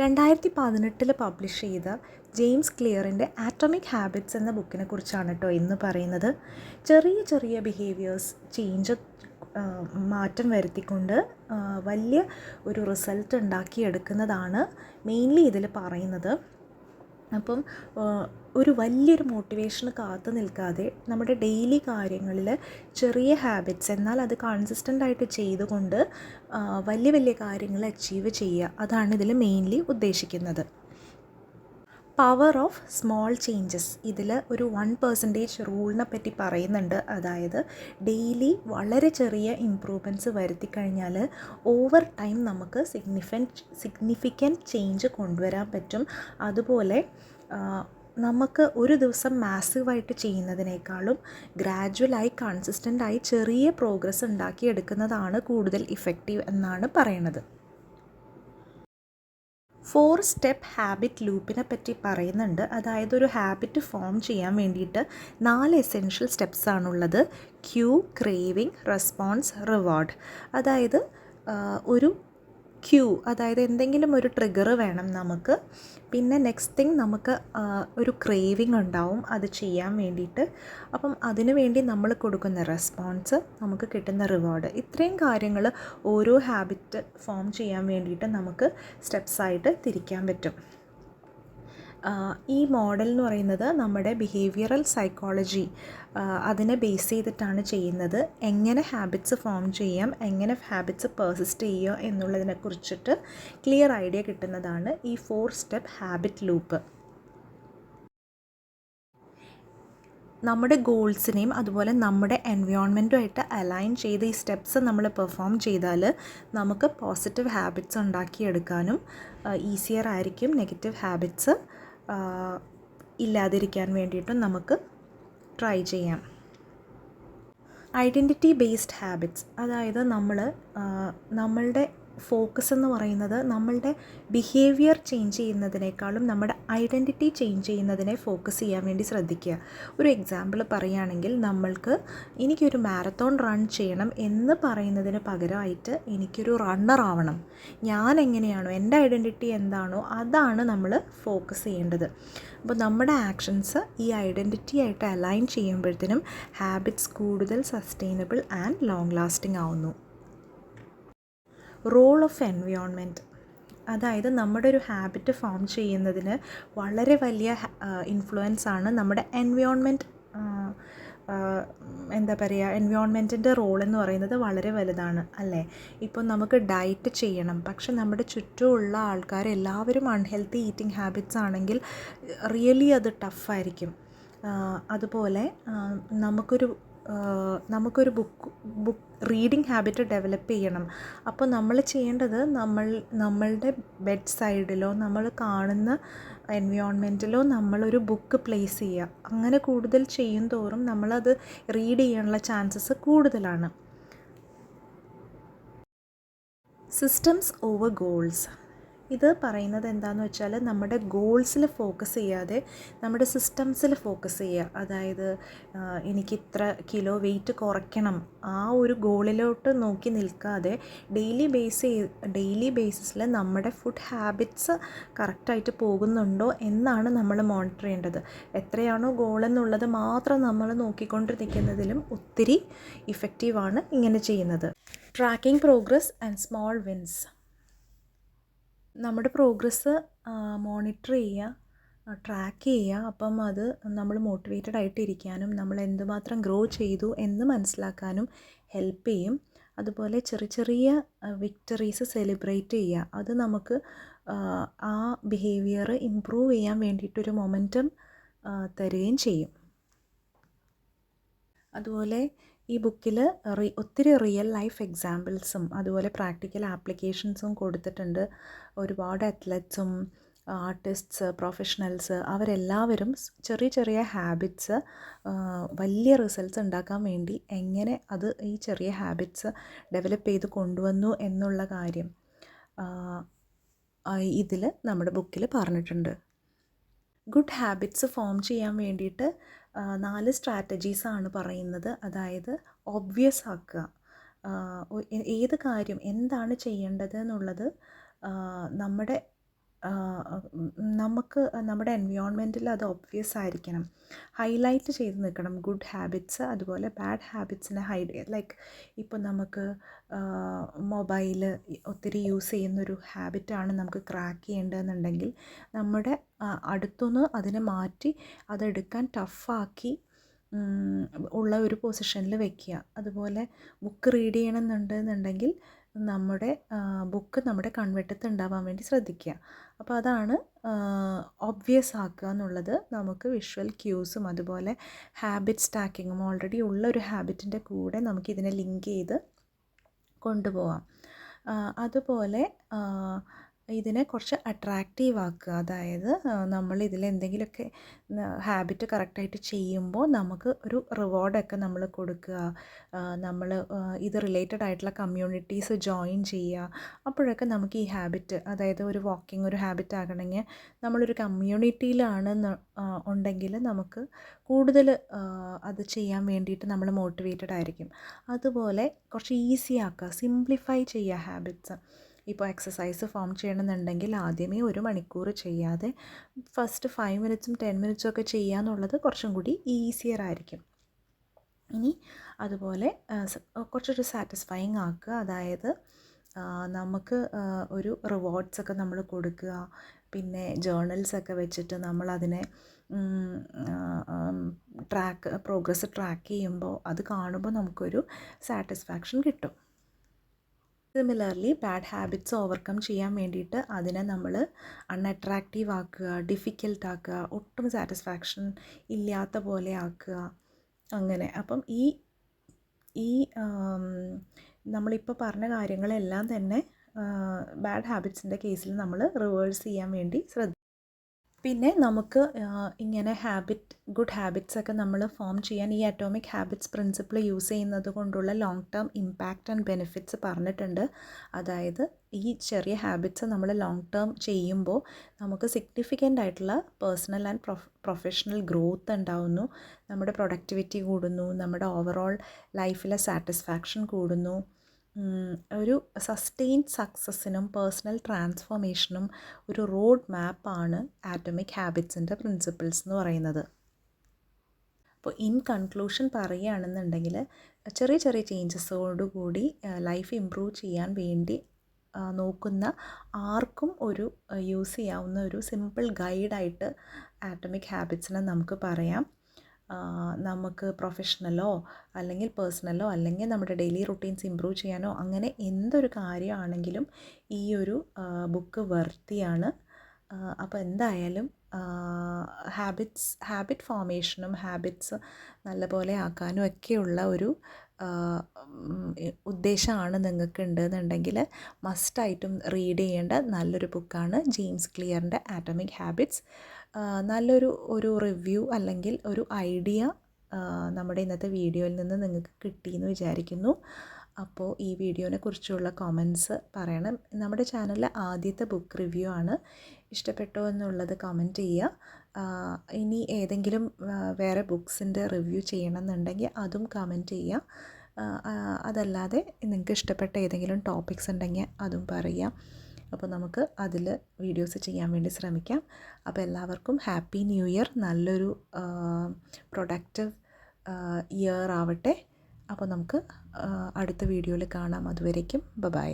രണ്ടായിരത്തി പതിനെട്ടിൽ പബ്ലിഷ് ചെയ്ത ജെയിംസ് ക്ലിയറിന്റെ ആറ്റോമിക് ഹാബിറ്റ്സ് എന്ന ബുക്കിനെ കുറിച്ചാണ് കേട്ടോ ഇന്ന് പറയുന്നത്. ചെറിയ ചെറിയ ബിഹേവിയേഴ്സ് ചേഞ്ച് മാറ്റം വരുത്തിക്കൊണ്ട് വലിയ ഒരു റിസൾട്ട് ഉണ്ടാക്കിയെടുക്കുന്നതാണ് മെയിൻലി ഇതിൽ പറയുന്നത്. അപ്പം ഒരു വലിയൊരു മോട്ടിവേഷന് കാത്തു നിൽക്കാതെ നമ്മുടെ ഡെയിലി കാര്യങ്ങളിൽ ചെറിയ ഹാബിറ്റ്സ് എന്നാൽ അത് കൺസിസ്റ്റന്റ് ആയിട്ട് ചെയ്തുകൊണ്ട് വലിയ വലിയ കാര്യങ്ങൾ അച്ചീവ് ചെയ്യുക അതാണ് ഇതിൽ മെയിൻലി ഉദ്ദേശിക്കുന്നത്. പവർ ഓഫ് സ്മോൾ ചേഞ്ചസ് ഇതിൽ ഒരു വൺ പെർസെന്റേജ് റൂളിനെ പറ്റി പറയുന്നുണ്ട്. അതായത് ഡെയിലി വളരെ ചെറിയ ഇമ്പ്രൂവ്മെന്റ്സ് വരുത്തി കഴിഞ്ഞാൽ ഓവർ ടൈം നമുക്ക് സിഗ്നിഫിക്കന്റ് സിഗ്നിഫിക്കന്റ് ചേഞ്ച് കൊണ്ടുവരാൻ പറ്റും. അതുപോലെ നമുക്ക് ഒരു ദിവസം മാസീവായിട്ട് ചെയ്യുന്നതിനേക്കാളും ഗ്രാജുവലായി കൺസിസ്റ്റന്റായി ചെറിയ പ്രോഗ്രസ് ഉണ്ടാക്കിയെടുക്കുന്നതാണ് കൂടുതൽ ഇഫക്റ്റീവ് എന്നാണ് പറയുന്നത്. ഫോർ സ്റ്റെപ്പ് ഹാബിറ്റ് ലൂപ്പിനെ പറ്റി പറയുന്നുണ്ട്. അതായത് ഒരു ഹാബിറ്റ് ഫോം ചെയ്യാൻ വേണ്ടിയിട്ട് നാല് എസെൻഷ്യൽ സ്റ്റെപ്സ് ആണുള്ളത്. Cue craving response reward. അതായത് ഒരു ക്യൂ അതായത് എന്തെങ്കിലും ഒരു ട്രിഗർ വേണം നമുക്ക്. പിന്നെ നെക്സ്റ്റ് തിങ് നമുക്ക് ഒരു ക്രേവിങ് ഉണ്ടാവും. അത് ചെയ്യാൻ വേണ്ടിയിട്ട്. അപ്പം അതിനു വേണ്ടി നമ്മൾ കൊടുക്കുന്ന റെസ്പോൺസ് നമുക്ക് കിട്ടുന്ന റിവാർഡ് ഇത്രയും കാര്യങ്ങൾ ഓരോ ഹാബിറ്റ് ഫോം ചെയ്യാൻ വേണ്ടിയിട്ട് നമുക്ക് സ്റ്റെപ്സായിട്ട് തിരിക്കാൻ പറ്റും. ഈ മോഡൽ എന്ന് പറയുന്നത് നമ്മുടെ ബിഹേവിയറൽ സൈക്കോളജി അതിനെ ബേസ് ചെയ്തിട്ടാണ് ചെയ്യുന്നത്. എങ്ങനെ ഹാബിറ്റ്സ് ഫോം ചെയ്യാം എങ്ങനെ ഹാബിറ്റ്സ് പെർസിസ്റ്റ് ചെയ്യുക എന്നുള്ളതിനെ കുറിച്ചിട്ട് ക്ലിയർ ഐഡിയ കിട്ടുന്നതാണ് ഈ ഫോർ സ്റ്റെപ്പ് ഹാബിറ്റ് ലൂപ്പ് നമ്മുടെ ഗോൾസിനെയും അതുപോലെ നമ്മുടെ എൻവയോൺമെന്റുമായിട്ട് അലൈൻ ചെയ്ത് ഈ സ്റ്റെപ്സ് നമ്മൾ പെർഫോം ചെയ്താൽ നമുക്ക് പോസിറ്റീവ് ഹാബിറ്റ്സ് ഉണ്ടാക്കിയെടുക്കാനും ഈസിയർ ആയിരിക്കും നെഗറ്റീവ് ഹാബിറ്റ്സ് ഇല്ലാതിരിക്കാൻ വേണ്ടിയിട്ടും നമുക്ക് ട്രൈ ചെയ്യാം. ഐഡന്റിറ്റി ബേസ്ഡ് ഹാബിറ്റ്സ് അതായത് നമ്മൾ നമ്മളുടെ ഫോക്കസ് എന്ന് പറയുന്നത് നമ്മളുടെ ബിഹേവിയർ ചേഞ്ച് ചെയ്യുന്നതിനേക്കാളും നമ്മുടെ ഐഡന്റിറ്റി ചേഞ്ച് ചെയ്യുന്നതിനെ ഫോക്കസ് ചെയ്യാൻ വേണ്ടി ശ്രദ്ധിക്കുക. ഒരു എക്സാമ്പിൾ പറയുകയാണെങ്കിൽ നമ്മൾക്ക് എനിക്കൊരു മാരത്തോൺ റൺ ചെയ്യണം എന്ന് പറയുന്നതിന് പകരമായിട്ട് എനിക്കൊരു റണ്ണർ ആവണം. ഞാൻ എങ്ങനെയാണോ എന്റെ ഐഡന്റിറ്റി എന്താണോ അതാണ് നമ്മൾ ഫോക്കസ് ചെയ്യേണ്ടത്. അപ്പോൾ നമ്മുടെ ആക്ഷൻസ് ഈ ഐഡന്റിറ്റി ആയിട്ട് അലൈൻ ചെയ്യുമ്പോഴത്തേനും ഹാബിറ്റ്സ് കൂടുതൽ സസ്റ്റൈനബിൾ ആൻഡ് ലോങ് ലാസ്റ്റിംഗ് ആവുന്നു. റോൾ ഓഫ് എൻവയോൺമെന്റ് അതായത് നമ്മുടെ ഒരു ഹാബിറ്റ് ഫോം ചെയ്യുന്നതിന് വളരെ വലിയ ഇൻഫ്ലുവൻസ് ആണ് നമ്മുടെ എൻവയോൺമെന്റ് എന്താ പറയുക എൻവയോൺമെന്റിന്റെ റോൾ എന്ന് പറയുന്നത് വളരെ വലുതാണ് അല്ലേ? ഇപ്പോൾ നമുക്ക് ഡയറ്റ് ചെയ്യണം. പക്ഷെ നമ്മുടെ ചുറ്റുമുള്ള ആൾക്കാർ എല്ലാവരും അൺഹെൽത്തി ഈറ്റിംഗ് ഹാബിറ്റ്സ് ആണെങ്കിൽ റിയലി അത് ടഫായിരിക്കും അതുപോലെ നമുക്കൊരു നമുക്കൊരു book book reading habit develop ചെയ്യണം. അപ്പോൾ നമ്മൾ ചെയ്യേണ്ടത് നമ്മൾ നമ്മളുടെ ബെഡ് സൈഡിലോ നമ്മൾ കാണുന്ന എൻവയോൺമെന്റിലോ നമ്മളൊരു ബുക്ക് പ്ലേസ് ചെയ്യുക. അങ്ങനെ കൂടുതൽ ചെയ്യും തോറും നമ്മളത് റീഡ് ചെയ്യാനുള്ള ചാൻസസ് കൂടുതലാണ്. സിസ്റ്റംസ് ഓവർ ഗോൾസ് ഇത് പറയുന്നത് എന്താണെന്ന് വെച്ചാൽ നമ്മുടെ ഗോൾസിൽ ഫോക്കസ് ചെയ്യാതെ നമ്മുടെ സിസ്റ്റംസിൽ ഫോക്കസ് ചെയ്യുക. അതായത് എനിക്ക് ഇത്ര കിലോ വെയിറ്റ് കുറയ്ക്കണം. ആ ഒരു ഗോളിലോട്ട് നോക്കി നിൽക്കാതെ ഡെയിലി ബേസ് ഡെയിലി ബേസിസിൽ നമ്മുടെ ഫുഡ് ഹാബിറ്റ്സ് കറക്റ്റായിട്ട് പോകുന്നുണ്ടോ എന്നാണ് നമ്മൾ മോണിറ്റർ ചെയ്യേണ്ടത്. എത്രയാണോ ഗോൾ എന്നുള്ളത് മാത്രം നമ്മൾ നോക്കിക്കൊണ്ടിരിക്കുന്നതിലും ഒത്തിരി ഇഫക്റ്റീവാണ് ഇങ്ങനെ ചെയ്യുന്നത്. Tracking progress and small wins. നമ്മുടെ പ്രോഗ്രസ് മോണിറ്റർ ചെയ്യുക ട്രാക്ക് ചെയ്യുക. അപ്പം അത് നമ്മൾ മോട്ടിവേറ്റഡ് ആയിട്ട് ഇരിക്കാനും നമ്മൾ എന്തുമാത്രം ഗ്രോ ചെയ്തു എന്ന് മനസ്സിലാക്കാനും ഹെൽപ്പ് ചെയ്യും. അതുപോലെ ചെറിയ ചെറിയ വിക്ടറീസ് സെലിബ്രേറ്റ് ചെയ്യുക. അത് നമുക്ക് ആ, ബിഹേവിയർ ഇമ്പ്രൂവ് ചെയ്യാൻ വേണ്ടിയിട്ടൊരു മൊമെന്റം തരുകയും ചെയ്യും. അതുപോലെ ഈ ബുക്കിൽ റി ഒത്തിരി റിയൽ ലൈഫ് എക്സാമ്പിൾസും അതുപോലെ പ്രാക്ടിക്കൽ ആപ്ലിക്കേഷൻസും കൊടുത്തിട്ടുണ്ട്. ഒരുപാട് അത്ലറ്റ്സും ആർട്ടിസ്റ്റ്സ് പ്രൊഫഷണൽസ് അവരെല്ലാവരും ചെറിയ ചെറിയ ഹാബിറ്റ്സ് വലിയ റിസൾട്ട്സ് ഉണ്ടാക്കാൻ വേണ്ടി എങ്ങനെ അത് ഈ ചെറിയ ഹാബിറ്റ്സ് ഡെവലപ്പ് ചെയ്ത് കൊണ്ടുവന്നു എന്നുള്ള കാര്യം ഇതിൽ നമ്മുടെ ബുക്കിൽ പറഞ്ഞിട്ടുണ്ട്. ഗുഡ് ഹാബിറ്റ്സ് ഫോം ചെയ്യാൻ വേണ്ടിയിട്ട് നാല് സ്ട്രാറ്റജീസാണ് പറയുന്നത്. അതായത് ഒബ്വിയസ് ആക്കുക. ഏത് കാര്യം എന്താണ് ചെയ്യേണ്ടത് എന്നുള്ളത് നമ്മുടെ നമുക്ക് നമ്മുടെ എൻവയോൺമെന്റിൽ അത് ഒബ്വിയസ് ആയിരിക്കണം. ഹൈലൈറ്റ് ചെയ്ത് നിൽക്കണം. ഗുഡ് ഹാബിറ്റ്സ് അതുപോലെ ബാഡ് ഹാബിറ്റ്സിനെ ഹൈഡ് ലൈക്ക് ഇപ്പോൾ നമുക്ക് മൊബൈൽ ഒത്തിരി യൂസ് ചെയ്യുന്നൊരു ഹാബിറ്റാണ് നമുക്ക് ക്രാക്ക് ചെയ്യേണ്ടതെന്നുണ്ടെങ്കിൽ നമ്മുടെ അടുത്തുനിന്ന് അതിനെ മാറ്റി അതെടുക്കാൻ ടഫാക്കി ഉള്ള ഒരു പൊസിഷനിൽ വെക്കുക. അതുപോലെ ബുക്ക് റീഡ് ചെയ്യണമെന്നുണ്ടെന്നുണ്ടെങ്കിൽ നമ്മുടെ ബുക്ക് നമ്മുടെ കൺവെട്ടത്ത് ഉണ്ടാവാൻ വേണ്ടി ശ്രദ്ധിക്കുക. അപ്പോൾ അതാണ് ഒബ്വിയസ് ആക്കുക എന്നുള്ളത് നമുക്ക് വിഷ്വൽ ക്യൂസും അതുപോലെ ഹാബിറ്റ് സ്റ്റാക്കിങ്ങും ഓൾറെഡി ഉള്ള ഒരു ഹാബിറ്റിന്റെ കൂടെ നമുക്ക് ഇതിനെ ലിങ്ക് ചെയ്ത് കൊണ്ടുപോകാം അതുപോലെ ഇതിനെ കുറച്ച് അട്രാക്റ്റീവ് ആക്കുക. അതായത് നമ്മൾ ഇതിൽ എന്തെങ്കിലുമൊക്കെ ഹാബിറ്റ് കറക്റ്റായിട്ട് ചെയ്യുമ്പോൾ നമുക്ക് ഒരു റിവാർഡൊക്കെ നമ്മൾ കൊടുക്കുക. നമ്മൾ ഇത് റിലേറ്റഡ് ആയിട്ടുള്ള കമ്മ്യൂണിറ്റീസ് ജോയിൻ ചെയ്യുക. അപ്പോഴൊക്കെ നമുക്ക് ഈ ഹാബിറ്റ് അതായത് ഒരു വാക്കിംഗ് ഒരു ഹാബിറ്റ് ആകണമെങ്കിൽ നമ്മളൊരു കമ്മ്യൂണിറ്റിയിലാണ് ഉണ്ടെങ്കിൽ നമുക്ക് കൂടുതൽ അത് ചെയ്യാൻ വേണ്ടിയിട്ട് നമ്മൾ മോട്ടിവേറ്റഡ് ആയിരിക്കും. അതുപോലെ കുറച്ച് ഈസി ആക്കുക. സിംപ്ലിഫൈ ചെയ്യുക ഹാബിറ്റ്സ് ഇപ്പോൾ എക്സസൈസ് ഫോം ചെയ്യണമെന്നുണ്ടെങ്കിൽ ആദ്യമേ ഒരു മണിക്കൂർ ചെയ്യാതെ ഫസ്റ്റ് ഫൈവ് മിനിറ്റ്സും ടെൻ മിനിറ്റ്സും ഒക്കെ ചെയ്യാന്നുള്ളത് കുറച്ചും കൂടി ഈസിയർ ആയിരിക്കും. ഇനി അതുപോലെ കുറച്ചൊരു സാറ്റിസ്ഫൈങ് ആക്കുക. അതായത് നമുക്ക് ഒരു റിവാർഡ്സ് ഒക്കെ നമ്മൾ കൊടുക്കുക. പിന്നെ ജേർണൽസ് ഒക്കെ വെച്ചിട്ട് നമ്മളതിനെ ട്രാക്ക് പ്രോഗ്രസ് ട്രാക്ക് ചെയ്യുമ്പോൾ അത് കാണുമ്പോൾ നമുക്കൊരു സാറ്റിസ്ഫാക്ഷൻ കിട്ടും. സിമിലർലി ബാഡ് ഹാബിറ്റ്സ് ഓവർകം ചെയ്യാൻ വേണ്ടിയിട്ട് അതിനെ നമ്മൾ അൺഅട്രാക്റ്റീവ് ആക്കുക ഡിഫിക്കൽട്ട് ആക്കുക ഒട്ടും സാറ്റിസ്ഫാക്ഷൻ ഇല്ലാത്ത പോലെ ആക്കുക. അങ്ങനെ. അപ്പം ഈ ഈ നമ്മളിപ്പോൾ പറഞ്ഞ കാര്യങ്ങളെല്ലാം തന്നെ ബാഡ് ഹാബിറ്റ്സിന്റെ കേസിൽ നമ്മൾ റിവേഴ്സ് ചെയ്യാൻ വേണ്ടി ശ്രദ്ധ പിന്നെ നമുക്ക് ഇങ്ങനെ ഹാബിറ്റ് ഗുഡ് ഹാബിറ്റ്സ് ഒക്കെ നമ്മൾ ഫോം ചെയ്യാൻ ഈ അറ്റോമിക് ഹാബിറ്റ്സ് പ്രിൻസിപ്പിൾ യൂസ് ചെയ്യുന്നത് കൊണ്ടുള്ള long term impact and benefits പറഞ്ഞിട്ടുണ്ട്. അതായത് ഈ ചെറിയ ഹാബിറ്റ്സ് നമ്മൾ ലോങ് ടേം ചെയ്യുമ്പോൾ നമുക്ക് സിഗ്നിഫിക്കന്റ് ആയിട്ടുള്ള പേഴ്സണൽ ആൻഡ് പ്രൊഫഷണൽ ഗ്രോത്ത് ഉണ്ടാവുന്നു. നമ്മുടെ പ്രൊഡക്ടിവിറ്റി കൂടുന്നു. നമ്മുടെ ഓവറോൾ ലൈഫിലെ സാറ്റിസ്ഫാക്ഷൻ കൂടുന്നു. ഒരു സസ്റ്റെയിൻഡ് സക്സസ്സിനും പേഴ്സണൽ ട്രാൻസ്ഫോർമേഷനും ഒരു റോഡ് മാപ്പാണ് ആറ്റമിക് ഹാബിറ്റ്സിന്റെ പ്രിൻസിപ്പിൾസ് എന്ന് പറയുന്നത്. അപ്പോൾ ഇൻ കൺക്ലൂഷൻ പറയുകയാണെന്നുണ്ടെങ്കിൽ ചെറിയ ചെറിയ ചേഞ്ചസോടുകൂടി ലൈഫ് ഇമ്പ്രൂവ് ചെയ്യാൻ വേണ്ടി നോക്കുന്ന ആർക്കും ഒരു യൂസ് ചെയ്യാവുന്ന ഒരു സിമ്പിൾ ഗൈഡായിട്ട് ആറ്റമിക് ഹാബിറ്റ്സിനെ നമുക്ക് പറയാം. നമുക്ക് പ്രൊഫഷണലോ അല്ലെങ്കിൽ പേഴ്സണലോ അല്ലെങ്കിൽ നമ്മുടെ ഡെയിലി റുട്ടീൻസ് ഇമ്പ്രൂവ് ചെയ്യാനോ അങ്ങനെ എന്തൊരു കാര്യമാണെങ്കിലും ഈ ഒരു ബുക്ക് വർത്തിയാണ് അപ്പോൾ എന്തായാലും ഹാബിറ്റ്സ് ഹാബിറ്റ് ഫോമേഷനും ഹാബിറ്റ്സ് നല്ലപോലെ ആക്കാനും ഒക്കെയുള്ള ഒരു ഉദ്ദേശമാണ് നിങ്ങൾക്ക് ഉണ്ടെന്നുണ്ടെങ്കിൽ മസ്റ്റായിട്ടും റീഡ് ചെയ്യേണ്ട നല്ലൊരു ബുക്കാണ് ജെയിംസ് ക്ലിയറിന്റെ ആറ്റമിക് ഹാബിറ്റ്സ് നല്ലൊരു ഒരു റിവ്യൂ അല്ലെങ്കിൽ ഒരു ഐഡിയ നമ്മുടെ ഇന്നത്തെ വീഡിയോയിൽ നിന്ന് നിങ്ങൾക്ക് കിട്ടി എന്ന് വിചാരിക്കുന്നു. അപ്പോൾ ഈ വീഡിയോനെ കുറിച്ചുള്ള കമൻസ് പറയണം. നമ്മുടെ ചാനലിലെ ആദ്യത്തെ ബുക്ക് റിവ്യൂ ആണ്. ഇഷ്ടപ്പെട്ടോ എന്നുള്ളത് കമന്റ് ചെയ്യുക. ഇനി ഏതെങ്കിലും വേറെ ബുക്സിന്റെ റിവ്യൂ ചെയ്യണമെന്നുണ്ടെങ്കിൽ അതും കമന്റ് ചെയ്യുക. അതല്ലാതെ നിങ്ങൾക്ക് ഇഷ്ടപ്പെട്ട ഏതെങ്കിലും ടോപ്പിക്സ് ഉണ്ടെങ്കിൽ അതും പറയുക. അപ്പോൾ നമുക്ക് അതിൽ വീഡിയോസ് ചെയ്യാൻ വേണ്ടി ശ്രമിക്കാം. അപ്പോൾ എല്ലാവർക്കും ഹാപ്പി ന്യൂ ഇയർ. നല്ലൊരു പ്രൊഡക്റ്റീവ് ഇയർ ആവട്ടെ. അപ്പോൾ നമുക്ക് അടുത്ത വീഡിയോയിൽ കാണാം. അതുവരേക്കും ബ ബൈ